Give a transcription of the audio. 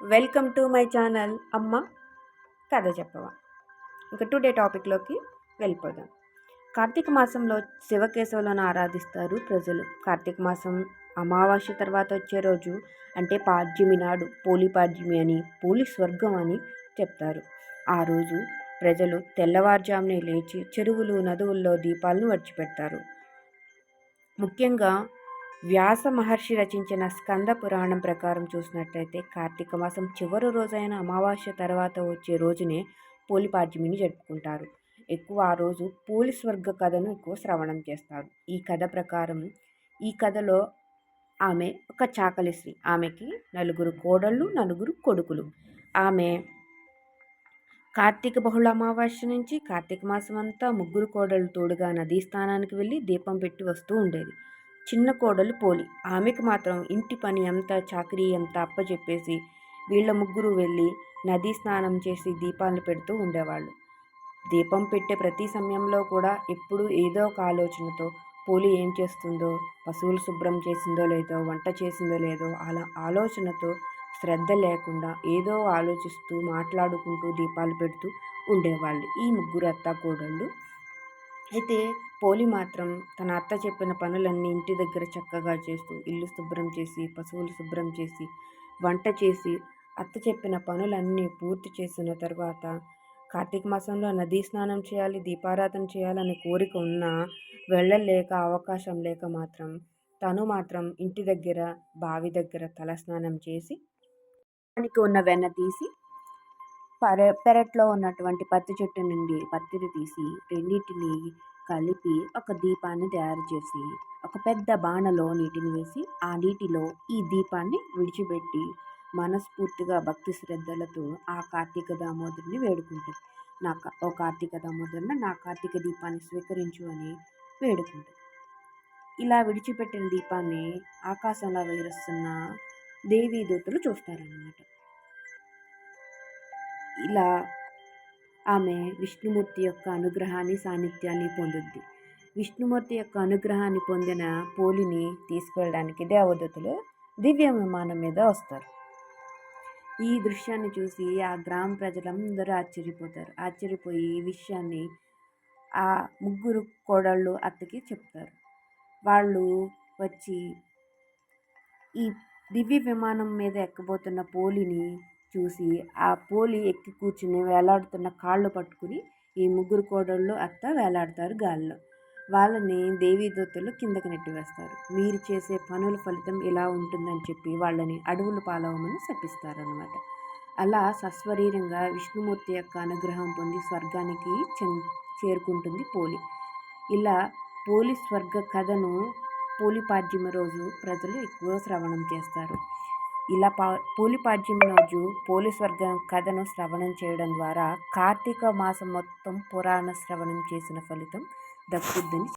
Welcome to my channel అమ్మ కథ చెప్పవ. ఇంకా టుడే టాపిక్లోకి వెళ్ళిపోదాం. కార్తీక మాసంలో శివకేశవులను ఆరాధిస్తారు ప్రజలు. కార్తీక మాసం అమావాస్య తర్వాత వచ్చే రోజు అంటే పాడ్యమి నాడు పోలి పాడ్యమి అని పోలి స్వర్గం అని చెప్తారు. ఆ రోజు ప్రజలు తెల్లవారుజామునే లేచి చెరువులు నదువుల్లో దీపాలను వడిచిపెడతారు ముఖ్యంగా వ్యాస మహర్షి రచించిన స్కంద పురాణం ప్రకారం చూసినట్లయితే కార్తీక మాసం చివరి రోజైన అమావాస్య తర్వాత వచ్చే రోజునే పోలిపాడ్యమిని జరుపుకుంటారు. ఎక్కువ ఆ రోజు పోలి స్వర్గ కథను ఎక్కువ శ్రవణం చేస్తారు. ఈ కథ ప్రకారం ఈ కథలో ఆమె ఒక చాకలిశ్రీ ఆమెకి నలుగురు కోడళ్ళు నలుగురు కొడుకులు. ఆమె కార్తీక బహుళ అమావాస్య నుంచి కార్తీక మాసం అంతా ముగ్గురు కోడళ్ళు తోడుగా నదీ స్థానానికి వెళ్ళి దీపం పెట్టి వస్తూ ఉండేది. చిన్న కోడలు పోలి. ఆమెకు మాత్రం ఇంటి పని అంతా చాకరీ అంతా అప్పచెప్పేసి వీళ్ళ ముగ్గురు వెళ్ళి నదీ స్నానం చేసి దీపాలు పెడుతూ ఉండేవాళ్ళు. దీపం పెట్టే ప్రతి సమయంలో కూడా ఎప్పుడు ఏదో ఒక ఆలోచనతో పోలి ఏం చేస్తుందో పశువులు శుభ్రం చేసిందో లేదో వంట చేసిందో లేదో అలా ఆలోచనతో శ్రద్ధ లేకుండా ఏదో ఆలోచిస్తూ మాట్లాడుకుంటూ దీపాలు పెడుతూ ఉండేవాళ్ళు. ఈ ముగ్గురు అత్త కోడళ్ళు అయితే పోలి మాత్రం తన అత్త చెప్పిన పనులన్నీ ఇంటి దగ్గర చక్కగా చేస్తూ ఇల్లు శుభ్రం చేసి పశువులు శుభ్రం చేసి వంట చేసి అత్త చెప్పిన పనులన్నీ పూర్తి చేసిన తర్వాత కార్తీక మాసంలో నదీ స్నానం చేయాలి దీపారాధన చేయాలనే కోరిక ఉన్నా వెళ్ళలేక అవకాశం లేక మాత్రం తను మాత్రం ఇంటి దగ్గర బావి దగ్గర తలస్నానం చేసి దానికి ఉన్న వెన్న తీసి పెర పెరట్లో ఉన్నటువంటి పత్తి చెట్టు నుండి పత్తిని తీసి రెండింటిని కలిపి ఒక దీపాన్ని తయారు చేసి ఒక పెద్ద బాణలో నీటిని వేసి ఆ నీటిలో ఈ దీపాన్ని విడిచిపెట్టి మనస్ఫూర్తిగా భక్తి శ్రద్ధలతో ఆ కార్తీక దామోదరుని వేడుకుంటుంది. నా ఓ కార్తీక దామోదరుని నా కార్తీక దీపాన్ని స్వీకరించు అని వేడుకుంటుంది. ఇలా విడిచిపెట్టిన దీపాన్ని ఆకాశంలో వేరుస్తున్న దేవీ దూతలు చూస్తారన్నమాట. ఇలా ఆమె విష్ణుమూర్తి యొక్క అనుగ్రహాన్ని సాన్నిధ్యాన్ని పొందుద్ది. విష్ణుమూర్తి యొక్క అనుగ్రహాన్ని పొందిన పోలిని తీసుకెళ్ళడానికి దేవదూతలు దివ్య విమానం మీద వస్తారు. ఈ దృశ్యాన్ని చూసి ఆ గ్రామ ప్రజలందరూ ఆశ్చర్యపోతారు. ఆశ్చర్యపోయి ఈ విషయాన్ని ఆ ముగ్గురు కోడళ్ళు అత్తకి చెప్తారు. వాళ్ళు వచ్చి ఈ దివ్య విమానం మీద ఎక్కబోతున్న పోలిని చూసి ఆ పోలి ఎక్కి కూర్చుని వేలాడుతున్న కాళ్ళు పట్టుకుని ఈ ముగ్గురు కోడళ్ళు అత్త వేలాడతారు గాల్లో. వాళ్ళని దేవీదూతలు కిందకి నెట్టివేస్తారు మీరు చేసే పనుల ఫలితం ఇలా ఉంటుందని చెప్పి వాళ్ళని అడవులు పాలవమని శపిస్తారనమాట అలా సస్వరీరంగా విష్ణుమూర్తి యొక్క అనుగ్రహం పొంది స్వర్గానికి చేరుకుంటుంది పోలి. ఇలా పోలి స్వర్గ కథను పోలిపాడ్యమి రోజు ప్రజలు ఎక్కువ శ్రవణం చేస్తారు. ఇలా పా పోలిపాడ్యం రోజు పోలీస్ వర్గం కథను శ్రవణం చేయడం ద్వారా కార్తీక మాసం మొత్తం పురాణ శ్రవణం చేసిన ఫలితం దక్కుద్దని